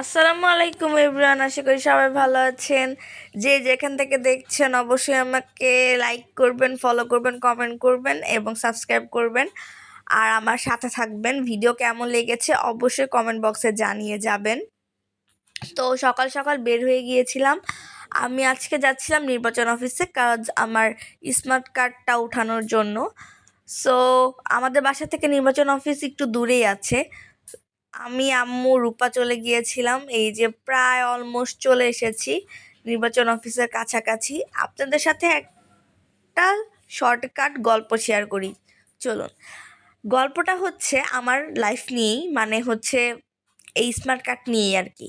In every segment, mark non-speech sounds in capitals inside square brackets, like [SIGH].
আসসালামু আলাইকুম এভরিওয়ান, আশা করি সবাই ভালো আছেন। যে যেখান থেকে দেখছেন, অবশ্যই আমাকে লাইক করবেন ফলো করবেন কমেন্ট করবেন এবং সাবস্ক্রাইব করবেন। আর আমার সাথে থাকবেন ভিডিও কেমন লেগেছে অবশ্যই কমেন্ট বক্সে জানিয়ে যাবেন। তো সকাল সকাল বের হয়ে গিয়েছিলাম। আমি আজকে যাচ্ছিলাম নির্বাচন অফিসে কাজ আমার স্মার্ট কার্ডটা উঠানোর জন্য। সো আমাদের বাসা থেকে নির্বাচন অফিস একটু দূরেই আছে। আমি, আম্মু, রূপা চলে গিয়েছিলাম। এই যে প্রায় অলমোস্ট চলে এসেছি নির্বাচন অফিসের কাছাকাছি। আপনাদের সাথে একটা শর্টকাট গল্প শেয়ার করি। চলুন। গল্পটা হচ্ছে আমার লাইফ নিয়েই মানে হচ্ছে এই স্মার্ট কার্ড নিয়েই আর কি।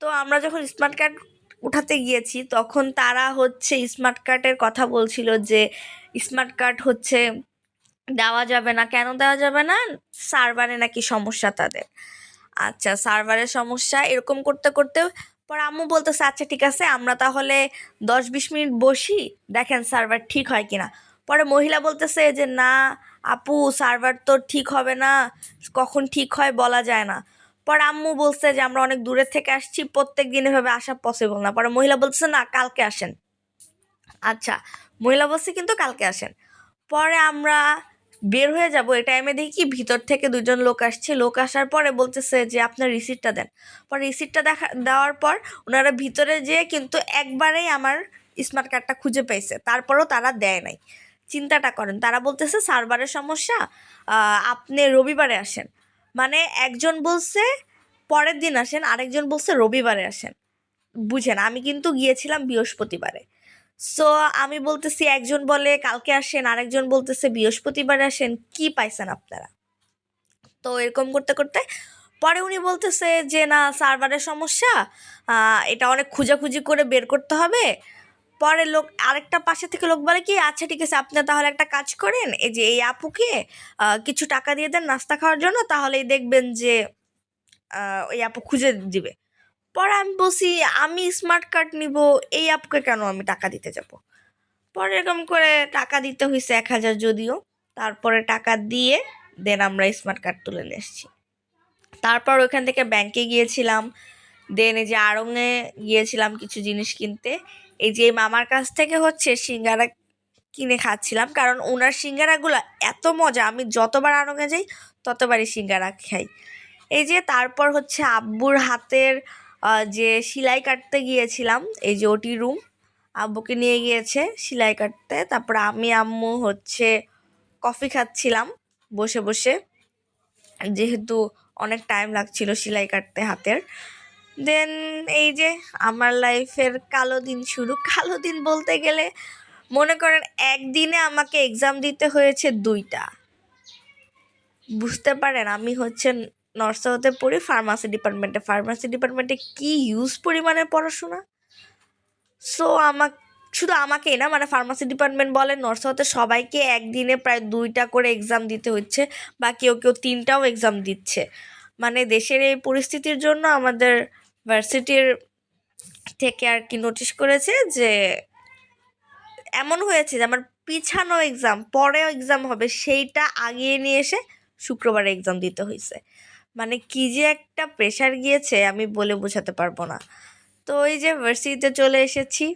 তো আমরা যখন স্মার্ট কার্ড উঠাতে গিয়েছি, তখন তারা হচ্ছে স্মার্ট কার্ডের কথা বলছিল যে স্মার্ট কার্ড হচ্ছে দেওয়া যাবে না। কেন দেওয়া যাবে না? সার্ভারে নাকি সমস্যা তাদের। আচ্ছা সার্ভারের সমস্যা এরকম করতে করতে পর আম্মু বলতেছে আচ্ছা ঠিক আছে, আমরা তাহলে দশ বিশ মিনিট বসি, দেখেন সার্ভার ঠিক হয় কিনা। পরে মহিলা বলতেছে যে, না, আপু, সার্ভার তো ঠিক হবে না, কখন ঠিক হয় বলা যায় না। পরে আম্মু বলছে যে, আমরা অনেক দূরের থেকে আসছি, প্রত্যেক দিন এভাবে আসা পসিবল না। পরে মহিলা বলতেছে, না, কালকে আসেন। আচ্ছা মহিলা বলছে, কিন্তু কালকে আসেন। পরে আমরা বের হয়ে যাব, এই টাইমে দেখি কি ভিতর থেকে দুজন লোক আসছে। লোক আসার পরে বলতেছে যে, আপনার রিসিটটা দেন। পরে রিসিটটা দেখা, দেওয়ার পর ওনারা ভিতরে যেয়ে কিন্তু একবারেই আমার স্মার্ট কার্ডটা খুঁজে পেয়েছে। তারপরও তারা দেয় নাই। চিন্তাটা করেন, তারা বলতেছে, সার্ভারের সমস্যা আপনি রবিবারে আসেন। মানে একজন বলছে, পরের দিন আসেন। আরেকজন বলছে, রবিবারে আসেন। বুঝেন, আমি কিন্তু গিয়েছিলাম বৃহস্পতিবারে। সো আমি বলতেছি একজন বলে, কালকে আসেন, আরেকজন বলতেছে বৃহস্পতিবার আসেন, কি পাইছেন আপনারা? তো এরকম করতে করতে, পরে উনি বলতেছে যে, না, সার্ভারের সমস্যা এটা অনেক খুঁজাখুঁজি করে বের করতে হবে। পরে লোক, আরেকটা পাশে থেকে লোক বলে কি আচ্ছা ঠিক আছে, আপনি তাহলে একটা কাজ করেন, এই যে এই আপুকে কিছু টাকা দিয়ে দেন নাস্তা খাওয়ার জন্য, তাহলেই দেখবেন যে ওই আপু খুঁজে দিবে। পরে আমি বলছি, আমি স্মার্ট কার্ড নিব, এই অ্যাপকে কেন আমি টাকা দিতে যাব? পরে এরকম করে টাকা দিতে হয়েছে এক হাজার যদিও। তারপরে টাকা দিয়ে দেন আমরা স্মার্ট কার্ড তুলে নিয়ে এসেছি। তারপর ওইখান থেকে ব্যাংকে গিয়েছিলাম। দেন এই যে আড়ংয়ে গিয়েছিলাম কিছু জিনিস কিনতে। এই যে মামার কাছ থেকে হচ্ছে সিঙ্গারা কিনে খাচ্ছিলাম। কারণ ওনার সিঙ্গারাগুলো এত মজা, আমি যতবার আড়ংয়ে যাই, ততবারই সিঙ্গারা খাই। এই যে তারপর হচ্ছে আব্বুর হাতের যে সেলাই কাটতে গিয়েছিলাম, এই যে ওটি রুম আব্বুকে নিয়ে গিয়েছে সেলাই কাটতে। তারপর আমি, আম্মু হচ্ছে কফি খাচ্ছিলাম বসে বসে। যেহেতু অনেক টাইম লাগছিল সেলাই কাটতে হাতের। দেন এই যে আমার লাইফের কালো দিন শুরু। [LAUGHS] কালো দিন বলতে গেলে মনে করেন একদিনে আমাকে এক্সাম দিতে হয়েছে দুইটা। বুঝতে পারেন, আমি হচ্ছে নর্থ সাউথে পড়ি ফার্মাসি ডিপার্টমেন্টে ফার্মাসি ডিপার্টমেন্টে কি ইউজ পরিমাণে পড়াশোনা? সো আমাক, শুধু আমাকেই না মানে ফার্মাসি ডিপার্টমেন্ট বলে নর্থ সাউথে সবাইকে একদিনে প্রায় দুইটা করে এক্সাম দিতে হচ্ছে বা কেউ কেউ তিনটাও এক্সাম দিচ্ছে। মানে দেশের এই পরিস্থিতির জন্য আমাদের ভার্সিটির থেকে আর কি নোটিশ করেছে যে, এমন হয়েছে যে, আমার পিছানো এক্সাম পরেও এক্সাম হবে, সেইটা আগিয়ে নিয়ে এসে শুক্রবারে এক্সাম দিতে হয়েছে মানে কী যে একটা প্রেশার গিয়েছে আমি বলে বোঝাতে পারব না। তো ওই যে ভার্সিটিতে চলে এসেছি।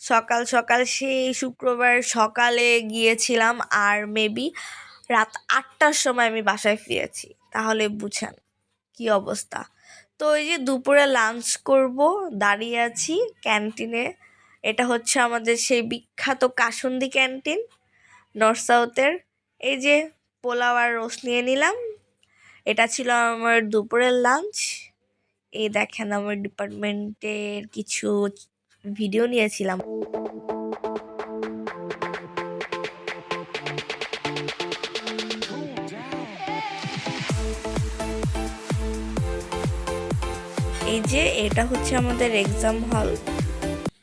সকাল সকাল সেই শুক্রবার সকালে গিয়েছিলাম আর মেবি রাত আটটার সময় আমি বাসায় ফিরেছি। তাহলে বুঝেন কি অবস্থা। তো ওই যে দুপুরে লাঞ্চ করব, দাঁড়িয়ে আছি ক্যান্টিনে এটা হচ্ছে আমাদের সেই বিখ্যাত কাসুন্দি ক্যান্টিন নর্থ সাউথের এই যে পোলাও আর রোস্ট নিয়ে নিলাম। এটা ছিল আমার দুপুরের লাঞ্চ এই দেখেন আমার ডিপার্টমেন্টের কিছু ভিডিও নিয়েছিলাম। এই যে এটা হচ্ছে আমাদের এক্সাম হল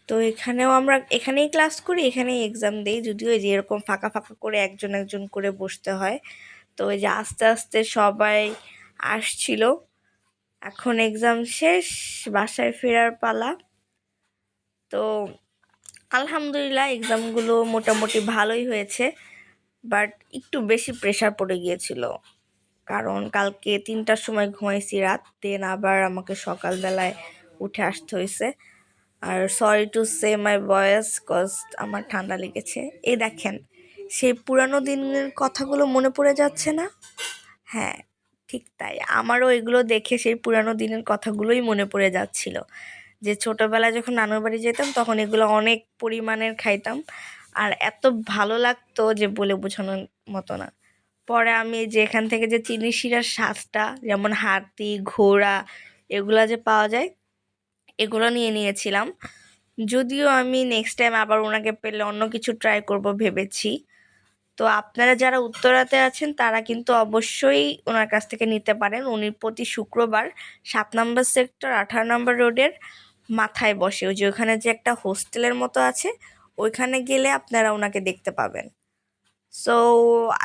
তো এখানেও আমরা, এখানেই ক্লাস করি, এখানেই এক্সাম দিই। যদিও এই যে এরকম ফাঁকা ফাঁকা করে একজন একজন করে বসতে হয়। তো ওই যে আস্তে আস্তে সবাই আসছিল। এখন এক্সাম শেষ, বাসায় ফেরার পালা। তো আলহামদুলিল্লাহ এক্সামগুলো মোটামুটি ভালোই হয়েছে বাট একটু বেশি প্রেশার পড়ে গিয়েছিল। কারণ কালকে তিনটার সময় ঘুমাইছি রাত দেন আবার আমাকে সকালবেলায় উঠে আসতে হয়েছে। আর sorry to say my voice cause আমার ঠান্ডা লেগেছে। এই দেখেন সেই পুরানো দিনের কথাগুলো মনে পড়ে যাচ্ছে না? হ্যাঁ ঠিক তাই। আমারও এগুলো দেখে সেই পুরানো দিনের কথাগুলোই মনে পড়ে যাচ্ছিল। যে ছোটোবেলায় যখন নানুর বাড়ি যেতাম, তখন এগুলো অনেক পরিমাণের খাইতাম। আর এত ভালো লাগতো যে বলে বোঝানোর মতো না। পরে আমি যে এখান থেকে যে চিনি শিরার স্বাদটা, যেমন হাতি ঘোড়া, এগুলা যে পাওয়া যায়, এগুলো নিয়ে নিয়েছিলাম। যদিও আমি নেক্সট টাইম আবার ওনাকে পেলে অন্য কিছু ট্রাই করব ভেবেছি। তো আপনারা যারা উত্তরাতে আছেন, তারা কিন্তু অবশ্যই ওনার কাছ থেকে নিতে পারেন। উনি প্রতি শুক্রবার সাত নম্বর সেক্টর, আঠারো নম্বর রোডের মাথায় বসে। ওই যে ওখানে যে একটা হোস্টেলের মতো আছে, ওইখানে গেলে আপনারা ওনাকে দেখতে পাবেন। সো,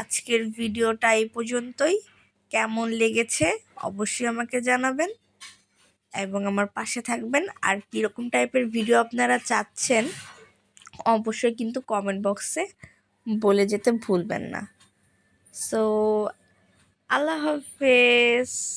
আজকের ভিডিওটা এই পর্যন্তই। কেমন লেগেছে অবশ্যই আমাকে জানাবেন এবং আমার পাশে থাকবেন। আর কীরকম টাইপের ভিডিও আপনারা চাচ্ছেন, অবশ্যই কিন্তু কমেন্ট বক্সে বলে যেতে ভুলবেন না। সো আল্লাহ হাফেজ।